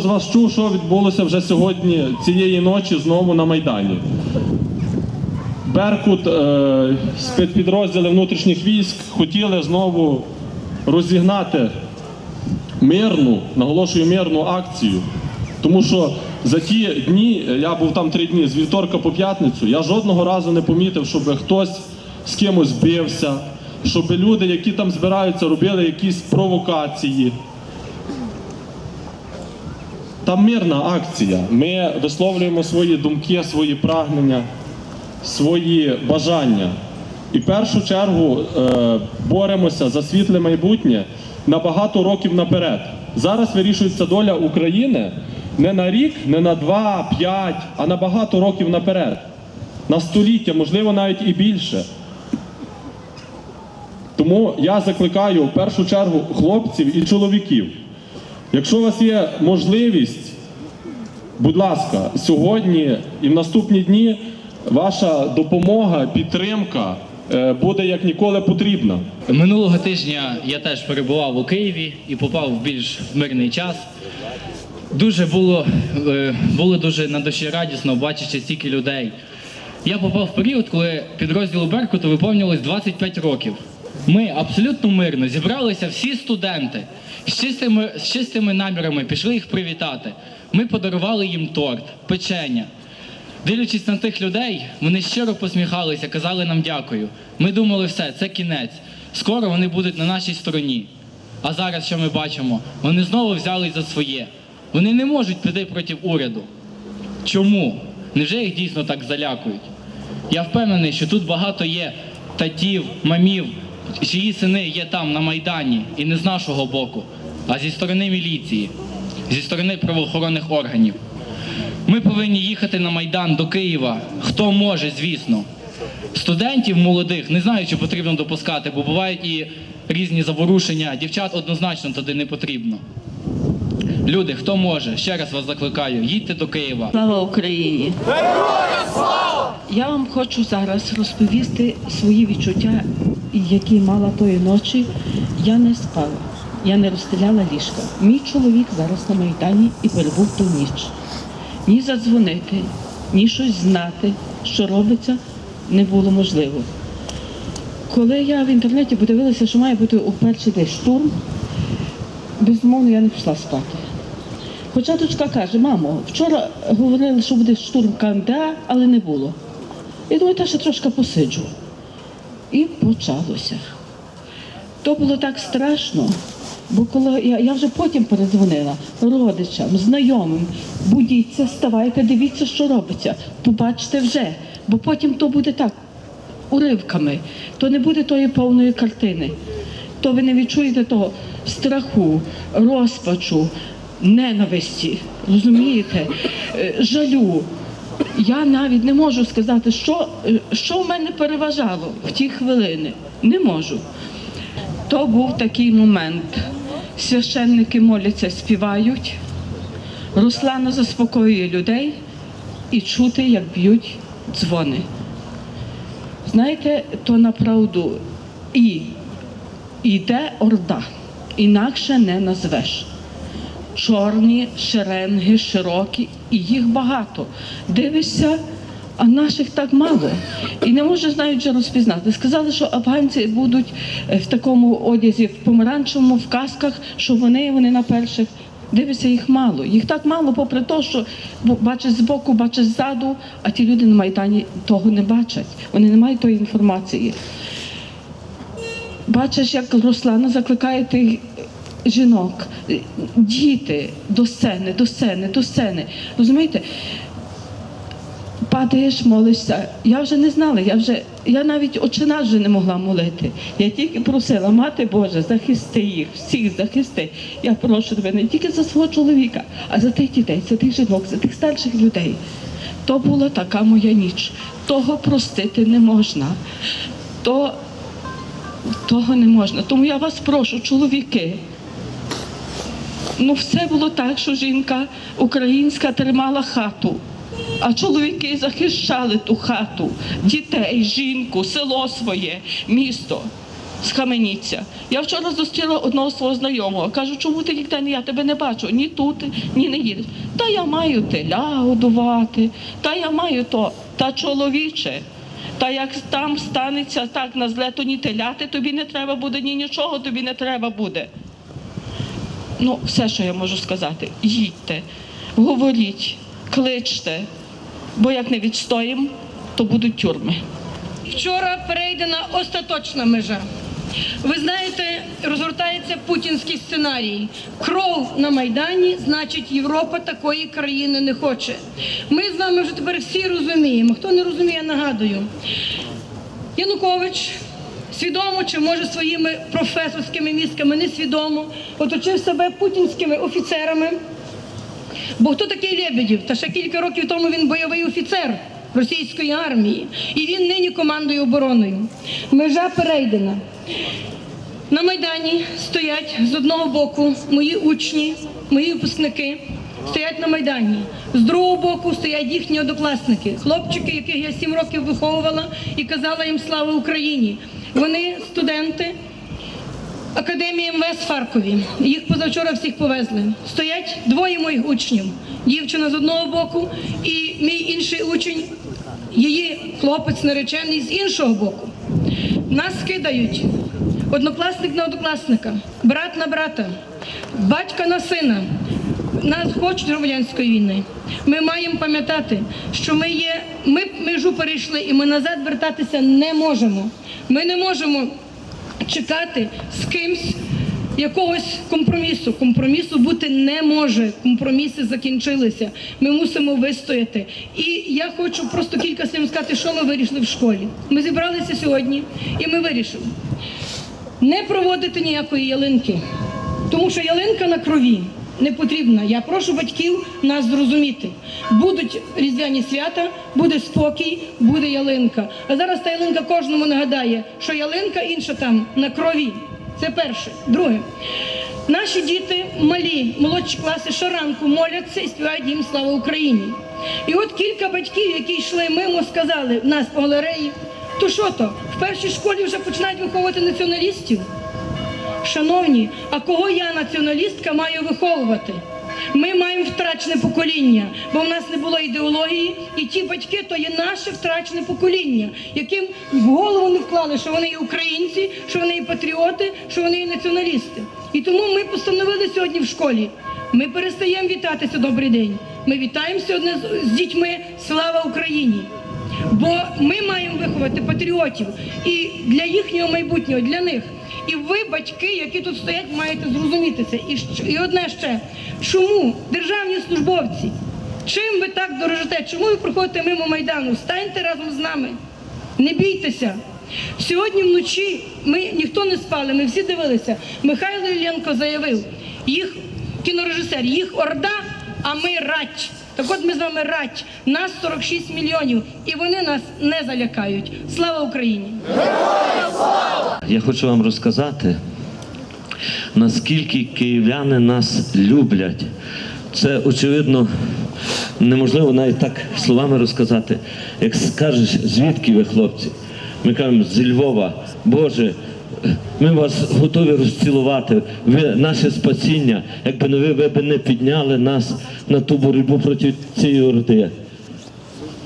З вас чув, що відбулося вже сьогодні цієї ночі знову на Майдані. Беркут, е, спецпідрозділи внутрішніх військ хотіли знову розігнати мирну, наголошую, мирну акцію. Тому що за ті дні, я був там три дні, з вівторка по п'ятницю, я жодного разу не помітив, щоб хтось з кимось бився, щоб люди, які там збираються, робили якісь провокації. Там мирна акція. Ми висловлюємо свої думки, свої прагнення, свої бажання. І в першу чергу е, боремося за світле майбутнє на багато років наперед. Зараз вирішується доля України не на рік, не на два, п'ять, а на багато років наперед. На століття, можливо, навіть і більше. Тому я закликаю в першу чергу хлопців і чоловіків. Якщо у вас є можливість, будь ласка, сьогодні і в наступні дні ваша допомога, підтримка е, буде як ніколи потрібна. Минулого тижня я теж перебував у Києві і попав в більш мирний час. Дуже було, е, було дуже на душі радісно, бачачи стільки людей. Я попав в період, коли підрозділу Беркуту виповнювалось 25 років. Ми абсолютно мирно зібралися всі студенти з чистими, з чистими намірами, пішли їх привітати. Ми подарували їм торт, печення. Дивлячись на тих людей, вони щиро посміхалися, казали нам дякую. Ми думали, все, це кінець. Скоро вони будуть на нашій стороні. А зараз, що ми бачимо, вони знову взялись за своє. Вони не можуть піти проти уряду. Чому? Невже їх дійсно так залякують? Я впевнений, що тут багато є татів, мамів, чиї сини є там на Майдані, і не з нашого боку, а зі сторони міліції, зі сторони правоохоронних органів. Ми повинні їхати на Майдан до Києва. Хто може, звісно. Студентів молодих не знаю, чи потрібно допускати, бо бувають і різні заворушення. Дівчат однозначно туди не потрібно. Люди, хто може, ще раз вас закликаю, їдьте до Києва. Слава Україні! Я вам хочу зараз розповісти свої відчуття, які мала тої ночі. Я не спала, я не розстріляла ліжка. Мій чоловік зараз на Майдані і перебув ту ніч. Ні задзвонити, ні щось знати, що робиться, не було можливо. Коли я в інтернеті подивилася, що має бути у перший день штурм, безумовно, я не пішла спати. Хоча дочка каже, мамо, вчора говорили, що буде штурм КМДА, але не було. І думаю, та ще трошки посиджу. І почалося. То було так страшно, бо коли я, я вже потім передзвонила родичам, знайомим, будіться, вставайте, дивіться, що робиться, побачите вже, бо потім то буде так, уривками, то не буде тої повної картини. То ви не відчуєте того страху, розпачу, ненависті, розумієте, Е, жалю. Я навіть не можу сказати, що, е, що в мене переважало в ті хвилини. Не можу. То був такий момент. Священники моляться, співають, Руслана заспокоює людей і чути, як б'ють дзвони. Знаєте, то направду і йде орда, інакше не назвеш. Чорні шеренги, широкі, і їх багато. Дивишся, а наших так мало. І не можеш вже розпізнати. Сказали, що афганці будуть е, в такому одязі, в помаранчевому, в касках, що вони, вони на перших. Дивишся, їх мало. Їх так мало, попри те, що бачиш збоку, бачиш ззаду, а ті люди на Майдані того не бачать. Вони не мають тої інформації. Бачиш, як Руслана закликає тих жінок, діти до сцени, до сцени, до сцени. Розумієте? Падаєш, молишся. Я вже не знала, я вже я навіть очина вже не могла молити. Я тільки просила, мати Божа, захисти їх, всіх захисти. Я прошу тебе не тільки за свого чоловіка, а за тих дітей, за тих жінок, за тих старших людей. То була така моя ніч. Того простити не можна. То того не можна. Тому я вас прошу, чоловіки. Ну, все було так, що жінка українська тримала хату, а чоловіки захищали ту хату, дітей, жінку, село своє, місто. Схаменіться. Я вчора зустріла одного свого знайомого. Кажу, чому ти ніде не я тебе не бачу? Ні тут, ні не їдеш. Та я маю теля годувати, та я маю то, та чоловіче. Та як там станеться так на зле, то ні теляти тобі не треба буде, ні нічого тобі не треба буде. Ну, все, що я можу сказати, їдьте, говоріть, кличте, бо як не відстоїмо, то будуть тюрми. Вчора перейдена остаточна межа. Ви знаєте, розгортається путінський сценарій. Кров на Майдані, значить, Європа такої країни не хоче. Ми з вами вже тепер всі розуміємо. Хто не розуміє, нагадую. Янукович свідомо чи може своїми професорськими мізками несвідомо оточив себе путінськими офіцерами. Бо хто такий Лебедєв? Та ще кілька років тому він бойовий офіцер російської армії. І він нині командує обороною. Межа перейдена. На Майдані стоять з одного боку мої учні, мої випускники. Стоять на Майдані. З другого боку стоять їхні однокласники, хлопчики, яких я сім років виховувала і казала їм слава Україні. Вони студенти Академії МВС в Харкові. Їх позавчора всіх повезли. Стоять двоє моїх учнів. Дівчина з одного боку і мій інший учень, її хлопець наречений з іншого боку. Нас кидають. Однокласник на однокласника, брат на брата, батька на сина. Нас хочуть громадянської війни. Ми маємо пам'ятати, що ми є, ми межу перейшли і ми назад вертатися не можемо. Ми не можемо чекати з кимсь якогось компромісу. Компромісу бути не може. Компроміси закінчилися. Ми мусимо вистояти. І я хочу просто кілька слів сказати, що ми вирішили в школі. Ми зібралися сьогодні і ми вирішили не проводити ніякої ялинки, тому що ялинка на крові не потрібна. Я прошу батьків нас зрозуміти. Будуть різдвяні свята, буде спокій, буде ялинка. А зараз та ялинка кожному нагадає, що ялинка інша там на крові. Це перше. Друге. Наші діти малі, молодші класи щоранку моляться і співають їм слава Україні. І от кілька батьків, які йшли мимо, сказали в нас по галереї, то що то, в першій школі вже починають виховувати націоналістів? Шановні, а кого я, націоналістка, маю виховувати? Ми маємо втрачене покоління, бо в нас не було ідеології, і ті батьки то є наше втрачене покоління, яким в голову не вклали, що вони є українці, що вони є патріоти, що вони є націоналісти. І тому ми постановили сьогодні в школі. Ми перестаємо вітатися добрий день. Ми вітаємо сьогодні з- з дітьми Слава Україні! Бо ми маємо виховати патріотів і для їхнього майбутнього, для них. І ви, батьки, які тут стоять, маєте зрозуміти це. І, і одне ще, чому державні службовці, чим ви так дорожите? Чому ви проходите мимо Майдану? Станьте разом з нами, не бійтеся. Сьогодні вночі ми ніхто не спали, ми всі дивилися. Михайло Іллєнко заявив, їх кінорежисер, їх орда, а ми рать. Так от ми з вами рать. Нас 46 мільйонів, і вони нас не залякають. Слава Україні! Я хочу вам розказати, наскільки київляни нас люблять. Це, очевидно, неможливо навіть так словами розказати. Як скажеш, звідки ви, хлопці? Ми кажемо, зі Львова, Боже, ми вас готові розцілувати. Ви наше спасіння. Якби ви, ви б не підняли нас на ту боротьбу проти цієї орди.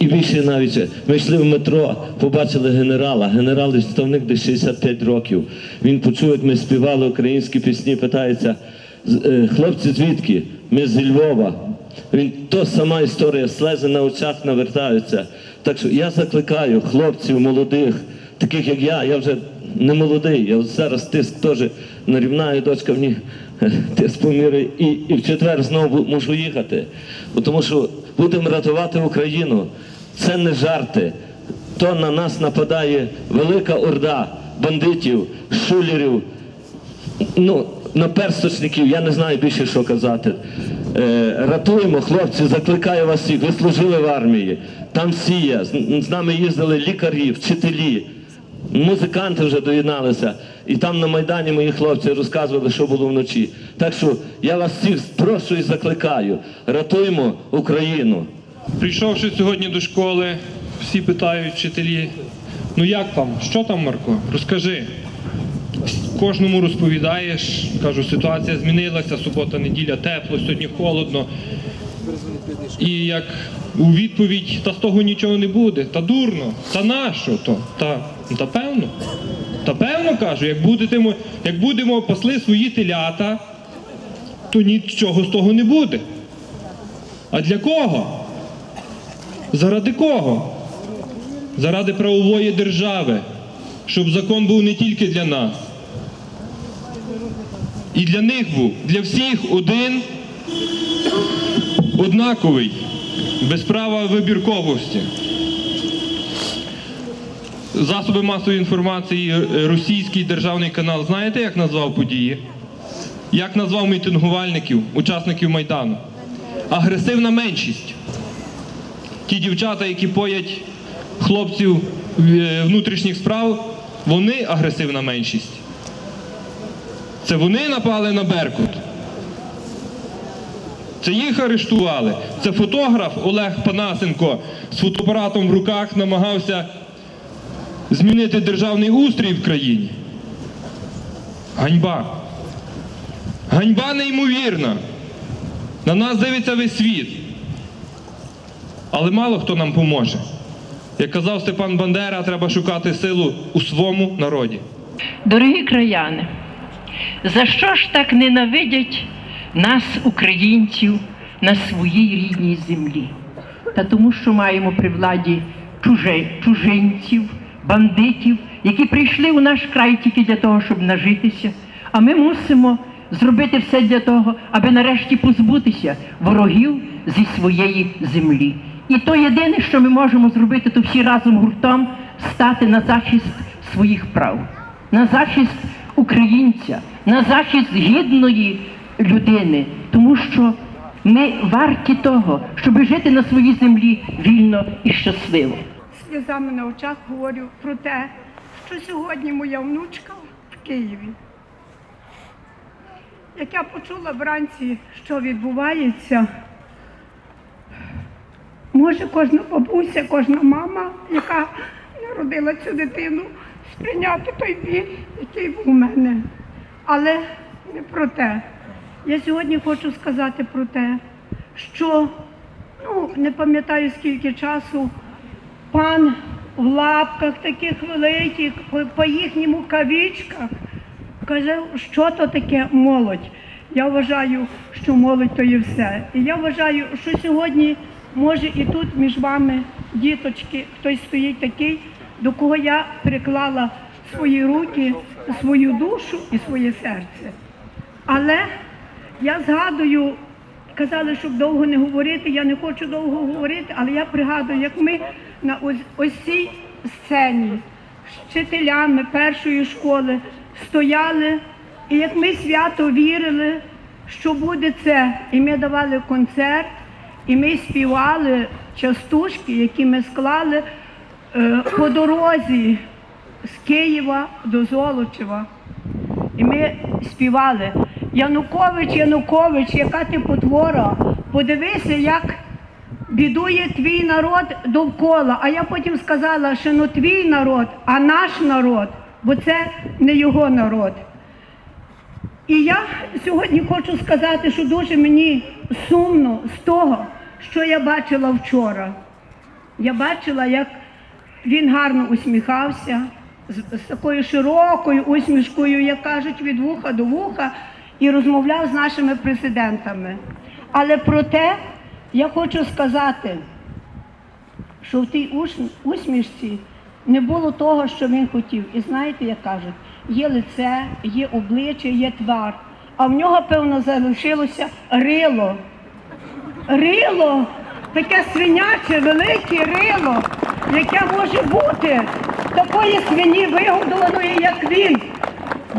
І більше навіть ми йшли в метро, побачили генерала. Генерал відставник десь 65 років. Він почув, як ми співали українські пісні, питається, е, хлопці, звідки? Ми зі Львова. Він то сама історія, слези на очах навертаються. Так що я закликаю хлопців молодих, таких як я, я вже не молодий, я зараз тиск теж нарівнаю, дочка мені е, тиск поміри, і, і в четвер знову можу їхати. Тому що будемо рятувати Україну. Це не жарти. То на нас нападає велика орда бандитів, шулерів, ну, наперсточників, я не знаю більше, що казати. Е, ратуємо, хлопці, закликаю вас всіх. Ви служили в армії, там всі є. З, нами їздили лікарі, вчителі, музиканти вже доєдналися. І там на Майдані мої хлопці розказували, що було вночі. Так що я вас всіх прошу і закликаю. Ратуємо Україну. Прийшовши сьогодні до школи, всі питають вчителі, ну як там, що там, Марко? Розкажи. кожному розповідаєш, кажу, ситуація змінилася, субота, неділя, тепло, сьогодні холодно. І як у відповідь, та з того нічого не буде, та дурно, та нащо то? Та, та певно. Та певно кажу, як будемо, як будемо пасли свої телята, то нічого з того не буде. А для кого? Заради кого? Заради правової держави, щоб закон був не тільки для нас. І для них був, для всіх один, однаковий, без права вибірковості. Засоби масової інформації, е, російський державний канал, знаєте, як назвав події? Як назвав мітингувальників, учасників Майдану? Агресивна меншість. Ті дівчата, які поять хлопців е, внутрішніх справ, вони агресивна меншість. Це вони напали на Беркут. Це їх арештували. Це фотограф Олег Панасенко з фотоапаратом в руках намагався змінити державний устрій в країні. Ганьба. Ганьба неймовірна. На нас дивиться весь світ. Але мало хто нам поможе. Як казав Степан Бандера, треба шукати силу у своєму народі. Дорогі краяни, за що ж так ненавидять нас, українців, на своїй рідній землі? Та тому, що маємо при владі чужинців, бандитів, які прийшли у наш край тільки для того, щоб нажитися. А ми мусимо зробити все для того, аби нарешті позбутися ворогів зі своєї землі. І то єдине, що ми можемо зробити, то всі разом гуртом стати на захист своїх прав на захист українця, на захист гідної людини, тому що ми варті того, щоб жити на своїй землі вільно і щасливо. Сльозами на очах говорю про те, що сьогодні моя внучка в Києві. Як я почула вранці, що відбувається, може кожна бабуся, кожна мама, яка народила цю дитину, сприйняти той біль, який був у мене. Але не про те. Я сьогодні хочу сказати про те, що ну, не пам'ятаю скільки часу пан в лапках таких великих, по, їхньому кавічках, каже, що то таке молодь. Я вважаю, що молодь то є все. І я вважаю, що сьогодні може і тут між вами, діточки, хтось стоїть такий, до кого я приклала свої руки, свою душу і своє серце. Але я згадую, казали, щоб довго не говорити, я не хочу довго говорити, але я пригадую, як ми на ось, сцені з вчителями першої школи стояли, і як ми свято вірили, що буде це. І ми давали концерт, і ми співали частушки, які ми склали е, по дорозі з Києва до Золочева. І ми співали Янукович, Янукович, яка ти потвора, подивися, як бідує твій народ довкола. А я потім сказала, що не твій народ, а наш народ, бо це не його народ. І я сьогодні хочу сказати, що дуже мені сумно з того, що я бачила вчора. Я бачила, як він гарно усміхався, з такою широкою усмішкою, як кажуть, від вуха до вуха, і розмовляв з нашими президентами. Але проте я хочу сказати, що в тій усмішці не було того, що він хотів. І знаєте, як кажуть, є лице, є обличчя, є твар. А в нього, певно, залишилося рило. Рило, таке свиняче, велике рило, яке може бути такої свині вигодованої, як він.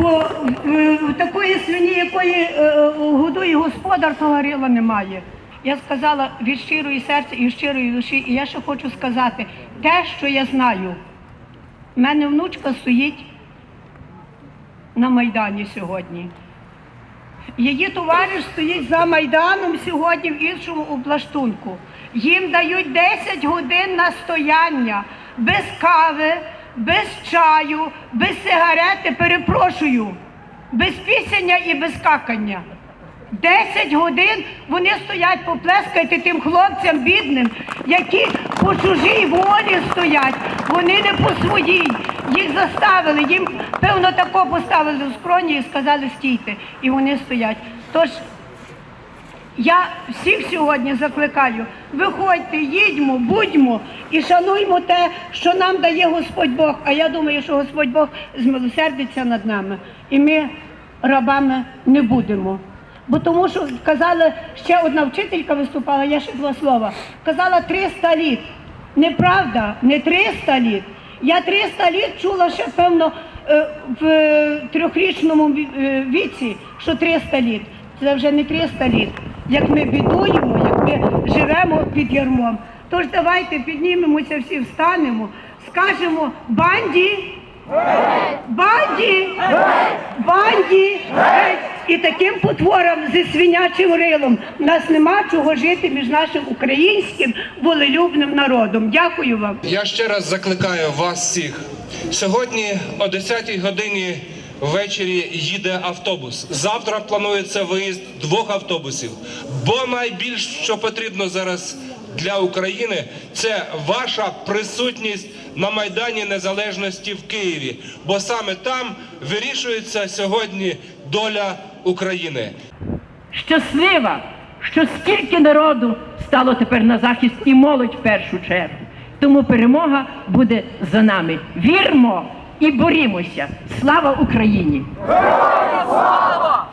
Бо е, такої свині, якої е, годує господар, того рила немає. Я сказала від щирої серця і щирої душі, і я ще хочу сказати те, що я знаю. У мене внучка стоїть на Майдані сьогодні. Її товариш стоїть за Майданом сьогодні в іншому облаштунку. Їм дають 10 годин на стояння без кави, без чаю, без сигарети. Перепрошую. без пісення і без какання. Десять годин вони стоять поплескайте тим хлопцям бідним, які по чужій волі стоять. Вони не по своїй. Їх заставили, їм певно тако поставили в скроні і сказали стійте. І вони стоять. Тож я всіх сьогодні закликаю, виходьте, їдьмо, будьмо і шануймо те, що нам дає Господь Бог. А я думаю, що Господь Бог змилосердиться над нами. І ми рабами не будемо. Бо тому що казала, ще одна вчителька виступала, я ще два слова. Казала 300 літ. Неправда, не 300 літ. Я 300 літ чула ще, певно, е, в трьохрічному е, віці, що 300 літ. Це вже не 300 літ. Як ми бідуємо, як ми живемо під ярмом. Тож давайте піднімемося всі, встанемо, скажемо банді. Банді! Банді! І таким потворам зі свинячим рилом нас нема чого жити між нашим українським волелюбним народом. Дякую вам. Я ще раз закликаю вас всіх. Сьогодні о 10-й годині ввечері їде автобус. Завтра планується виїзд двох автобусів. Бо найбільш що потрібно зараз для України, це ваша присутність на Майдані Незалежності в Києві. Бо саме там вирішується сьогодні доля України. щаслива, що стільки народу стало тепер на захист і молодь в першу чергу. Тому перемога буде за нами. Вірмо і борімося. Слава Україні! Слава!